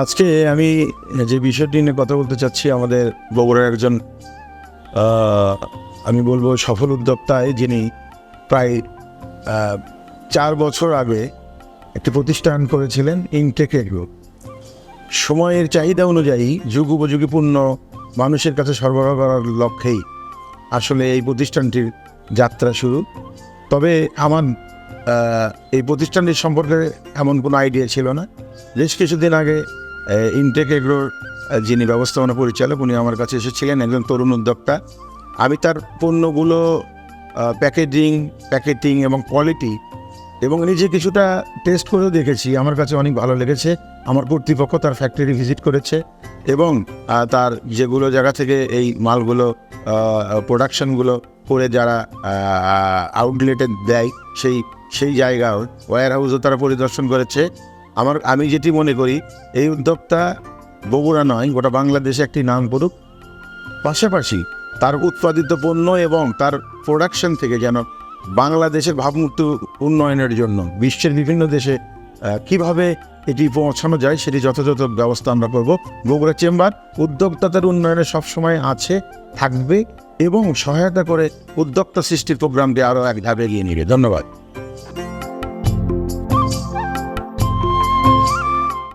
আজকে আমি যে বিষয়টি নিয়ে কথা বলতে চাচ্ছি, আমাদের বগুড়ার একজন আমি বলব সফল উদ্যোক্তায় যিনি প্রায় চার বছর আগে একটি প্রতিষ্ঠান করেছিলেন ইনটেক এগ্রো সময়ের চাহিদা অনুযায়ী যুগ উপযোগী পণ্য মানুষের কাছে সরবরাহ করার লক্ষ্যেই আসলে এই প্রতিষ্ঠানটির যাত্রা শুরু। তবে আমার এই প্রতিষ্ঠানটির সম্পর্কে এমন কোনো আইডিয়া ছিল না। বেশ কিছুদিন আগে ইনটেক এগ্রোর যিনি ব্যবস্থাপনা পরিচালক, উনি আমার কাছে এসেছিলেন, একজন তরুণ উদ্যোক্তা। আমি তার পণ্যগুলো প্যাকেজিং প্যাকেটিং এবং কোয়ালিটি এবং নিজে কিছুটা টেস্ট করেও দেখেছি। আমার কাছে অনেক ভালো লেগেছে। আমার কর্তৃপক্ষ তার ফ্যাক্টরি ভিজিট করেছে এবং তার যেগুলো জায়গা থেকে এই মালগুলো প্রোডাকশনগুলো করে যারা আউটলেটে দেয়, সেই সেই জায়গাও ওয়্যার হাউসও তারা পরিদর্শন করেছে। আমার, আমি যেটি মনে করি, এই উদ্যোক্তা বগুড়া নয়, গোটা বাংলাদেশে একটি নাম করুক পাশাপাশি তার উৎপাদিত পণ্য এবং তার প্রোডাকশন থেকে যেন বাংলাদেশের ভাবমূর্তি উন্নয়নের জন্য, বিশ্বের বিভিন্ন দেশে কীভাবে এটি পৌঁছানো যায় সেটি যথাযথ ব্যবস্থা আমরা করব। বগুড়া চেম্বার উদ্যোক্তাদের উন্নয়নে সবসময় আছে, থাকবে এবং সহায়তা করে উদ্যোক্তা সৃষ্টির প্রোগ্রামটি আরও এক ধাপে এগিয়ে নিবে। ধন্যবাদ।